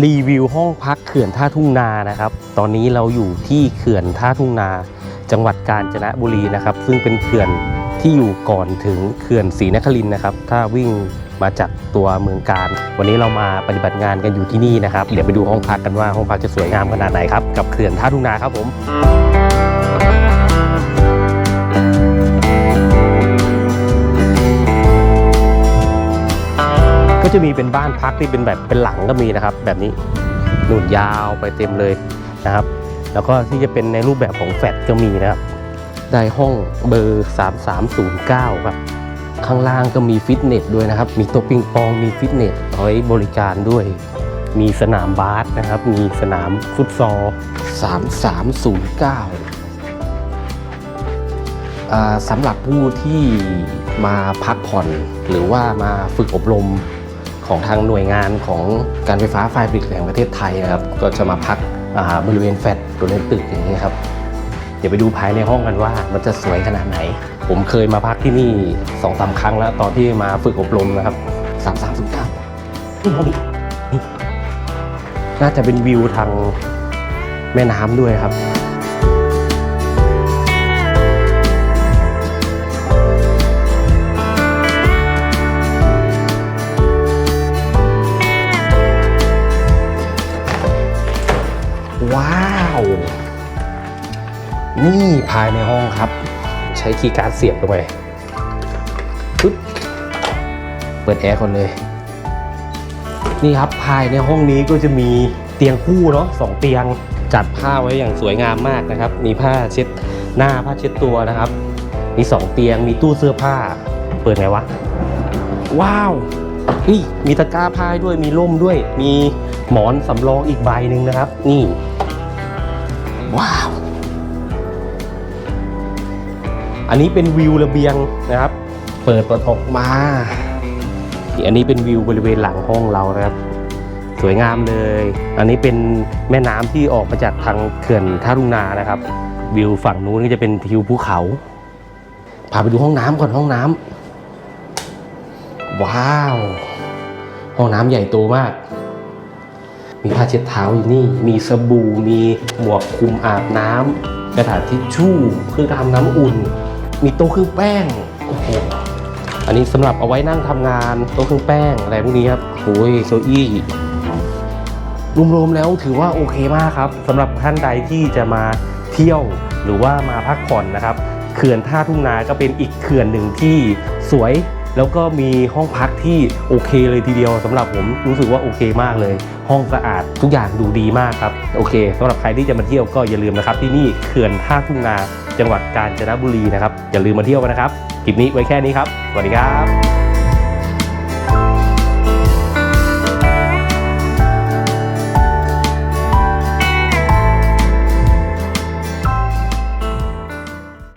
รีวิวห้องพักเขื่อนท่าทุ่งนานะครับ ตอนนี้เราอยู่ที่เขื่อนท่าทุ่งนา จังหวัดกาญจนบุรีนะครับ ซึ่งเป็นเขื่อนที่อยู่ก่อนถึงเขื่อนศรีนครินนะครับ ถ้าวิ่งมาจากตัวเมืองการ วันนี้เรามาปฏิบัติงานกันอยู่ที่นี่นะครับ เดี๋ยวไปดูห้องพักกันว่าห้องพักจะสวยงามขนาดไหนครับ กับเขื่อนท่าทุ่งนาครับผม จะมีเป็นบ้านพักที่เป็นแบบเป็นหลังก็มีนะครับ แบบนี้หนุนยาวไปเต็มเลยนะครับ แล้วก็ที่จะเป็นในรูปแบบของแฟลตก็มีนะครับ ได้ห้องเบอร์ 3309 ครับ ข้างล่างก็มีฟิตเนสด้วยนะครับ มีโต๊ะปิงปอง มีฟิตเนสเอาไว้บริการด้วย มีสนามบาสนะครับ มีสนามฟุตซอล 3309อ่าสำหรับผู้ที่มาพักผ่อนหรือว่ามาฝึกอบรม ของทางหน่วยงานของการไฟฟ้าฝ่ายผลิตแห่งประเทศไทยนะครับก็จะมาพักบริเวณแฟลตตัวในตึกอย่างนี้ครับเดี๋ยวไปดูภายในห้องกันว่ามันจะสวยขนาดไหน ผมเคยมาพักที่นี่สองสามครั้งแล้วตอนที่มาฝึกอบรมนะครับสามสามศูนย์เก้านี่ห้องนี้นี่น่าจะเป็นวิวทางแม่น้ำด้วยครับ ว้าว นี่ภายในห้องครับ ใช้คีย์การ์ดเสียบลงไปปึ๊บเปิดแอร์ก่อนเลย นี่ครับภายในห้องนี้ก็จะมีเตียงคู่เนาะสองเตียงจัดผ้าไว้อย่างสวยงามมากนะครับ มีผ้าเช็ดหน้าผ้าเช็ดตัวนะครับ มีสองเตียงมีตู้เสื้อผ้า เปิดไงวะ ว้าวนี่มีตะกร้าผ้าด้วยมีร่มด้วย มี หมอนสำรองอีกใบหนึ่งนะครับ นี่ ว้าว อันนี้เป็นวิวระเบียงนะครับ เปิดประตกมานี่อันนี้เป็นวิวบริเวณหลังห้องเรานะครับ สวยงามเลย อันนี้เป็นแม่น้ำที่ออกมาจากทางเขื่อนท่ารุ่งนานะครับ วิวฝั่งนู้นก็จะเป็นทิวภูเขาพาไปดูห้องน้ำก่อนห้องน้ำว้าว ห้องน้ำใหญ่โตมาก มีผ้าเช็ดเท้าอยู่นี่ มีสบู่ มีหมวกคลุมอาบน้ำกระดาษทิชชู่ เครื่องทำน้ำอุ่น มีโต๊ะเครื่องแป้ง โอ้โห อันนี้สำหรับเอาไว้นั่งทำงาน โต๊ะเครื่องแป้งอะไรพวกนี้ครับโอ้ยเก้าอี้รวมๆแล้วถือว่าโอเคมากครับสำหรับท่านใดที่จะมาเที่ยวหรือว่ามาพักผ่อนนะครับ เขื่อนท่าทุ่งนาก็เป็นอีกเขื่อนหนึ่งที่สวย แล้วก็มีห้องพักที่โอเคเลยทีเดียวสำหรับผมรู้สึกว่าโอเคมากเลย ห้องสะอาดทุกอย่างดูดีมากครับโอเคสำหรับใครที่จะมาเที่ยวก็อย่าลืมนะครับที่นี่เขื่อนท่าทุ่งนาจังหวัดกาญจนบุรีนะครับอย่าลืมมาเที่ยวกันนะครับคลิปนี้ไว้แค่นี้ครับสวัสดีครับ